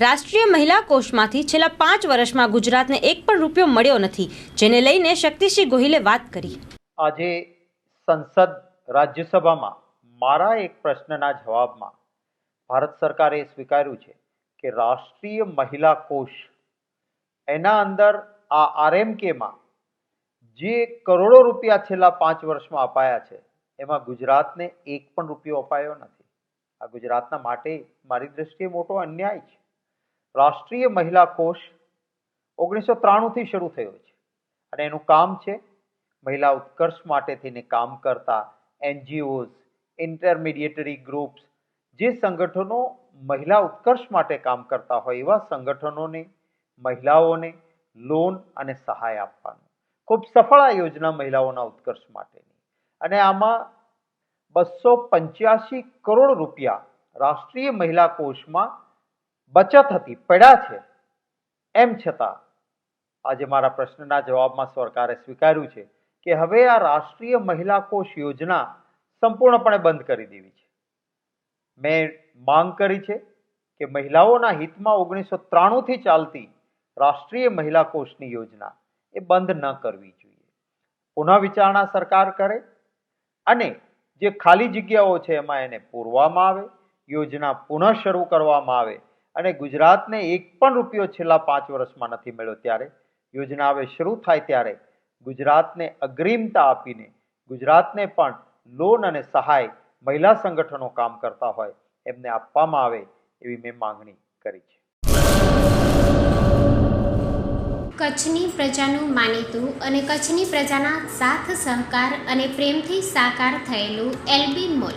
રાષ્ટ્રીય મહિલા કોષમાંથી છેલ્લા પાંચ વર્ષમાં ગુજરાતને એક પણ રૂપિયો મળ્યો નથી, જેને લઈને શક્તિસિંહ ગોહિલે વાત કરી. આજે સંસદ રાજ્યસભામાં મારા એક પ્રશ્નના જવાબમાં ભારત સરકારે સ્વીકાર્યું છે કે રાષ્ટ્રીય મહિલા કોષ, એના અંદર આ આરએમકેમાં જે કરોડો રૂપિયા છેલ્લા પાંચ વર્ષમાં અપાયા છે, એમાં ગુજરાતને એક પણ રૂપિયો અપાયો નથી. આ ગુજરાતના માટે મારી દ્રષ્ટિએ મોટો અન્યાય છે. રાષ્ટ્રીય મહિલા કોષ ઓગણીસો ત્રાણુંથી શરૂ થયો છે. અને એનું કામ છે મહિલા ઉત્કર્ષ માટે થઈને કામ કરતા એનજીઓઝ ઇન્ટરમીડિયેટરી ગ્રુપ્સ જે સંગઠનો મહિલા ઉત્કર્ષ માટે કામ કરતા હોય એવા સંગઠનોને, મહિલાઓને લોન અને સહાય આપવાનું. ખૂબ સફળ આ યોજના મહિલાઓના ઉત્કર્ષ માટેની અને આમાં બસો પંચ્યાસી કરોડ રૂપિયા રાષ્ટ્રીય મહિલા કોષમાં બચત હતી, પડ્યા છે. એમ છતાં, આજે મારા પ્રશ્નના જવાબમાં સરકારે સ્વીકાર્યું છે કે હવે આ રાષ્ટ્રીય મહિલા કોષ યોજના સંપૂર્ણપણે બંધ કરી દેવી છે. મેં માંગ કરી છે કે મહિલાઓના હિતમાં ઓગણીસો ત્રાણુંથી ચાલતી રાષ્ટ્રીય મહિલા કોષની યોજના એ બંધ ન કરવી જોઈએ. પુનઃ વિચારણા સરકાર કરે અને જે ખાલી જગ્યાઓ છે એમાં એને પૂરવામાં આવે, યોજના પુનઃ શરૂ કરવામાં આવે અને ગુજરાતને એક પણ રૂપિયો છેલ્લા પાંચ વર્ષમાં નથી મળ્યો ત્યારે. યોજના હવે શરૂ થાય ત્યારે. ગુજરાતને અગ્રિમતા આપીને, ગુજરાતને પણ લોન અને સહાય મહિલા સંગઠનો કામ કરતા હોય, એમને આપવામાં આવે એવી મેં માંગણી કરી છે. કચ્છની પ્રજાનું માનીતું અને કચ્છની પ્રજાના સાથ સહકાર અને પ્રેમથી સાકાર થયેલું એલબી મોલ.